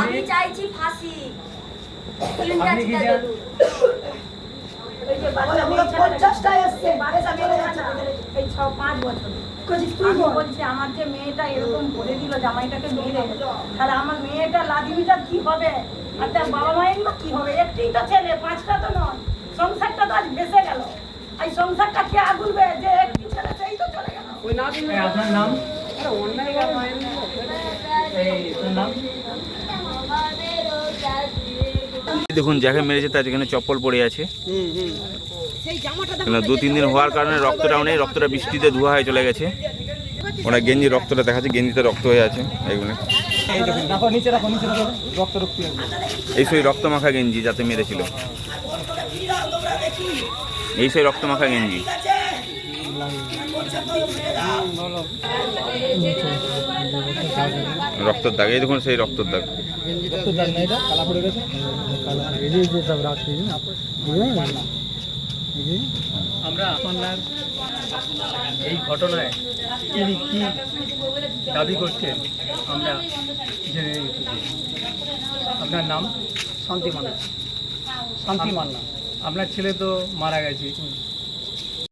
আমি চাইছি ফাঁসি। মেয়েটা লাদিমিটা কি হবে? আর তার বাবা মায়ের বা কি হবে? একটি তো ছেলে পাঁচটা তো নয়। সংসারটা তো আজ বেঁচে গেল। এই সংসারটা কে আগুলবে যে একটি ছেলে সেই আপনার নাম? দেখুন যাকে মেরেছে তার যেখানে চপ্পল পড়ে আছে। দু তিন দিন হওয়ার কারণে রক্তটাও নেই রক্তটা বৃষ্টিতে ধোয়া হয়ে চলে গেছে। ওটা গেঞ্জি রক্তটা দেখাচ্ছে গেঞ্জিতে রক্ত হয়ে আছে রক্ত এই সেই রক্ত মাখা গেঞ্জি যাতে মেরেছিল। এই সেই রক্ত মাখা গেঞ্জি। রক্তর দাগ এই দেখুন সেই রক্তর দাগ। রক্ত দাগ না এটা? কালা পড়ে গেছে? আমরা আপনার এই ঘটনায় তিনি কি দাবি করছেন আমরা জেনে আপনার নাম? শান্তি মান্না। শান্তি মান্না। আপনার ছেলে তো মারা গেছে।